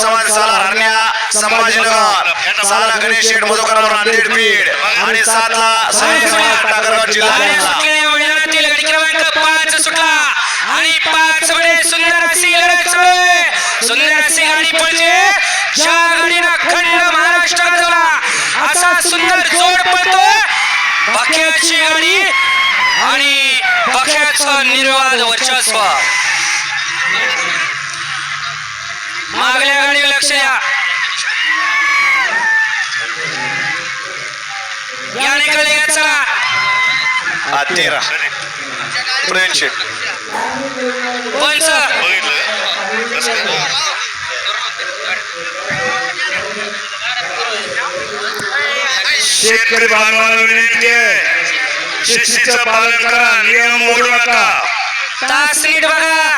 समाज साला हरण्या संभाजीनगर साला गणेश शेठ मधुकर नांदेड बीड आणि सातला समाज टाकरगाव जिल्हा पाच सुटला. आणि पाच मध्ये सुंदर अशी लढत सुरू आहे. सुंदर गाडी पळते ज्या गाडीनं खंड गाजवला असा सुंदर जोड पळतो. बख्याची गाडी आणि निर्वाद वर्चस्व. मागल्या अक्षया या निकाल या चला हा तेरा फ्रेंडशिप पंच शेतकरी बांधवाला विनंती आहे. शिस्तीचं पालन करा नियम मोडू नका. तास नीट बघा.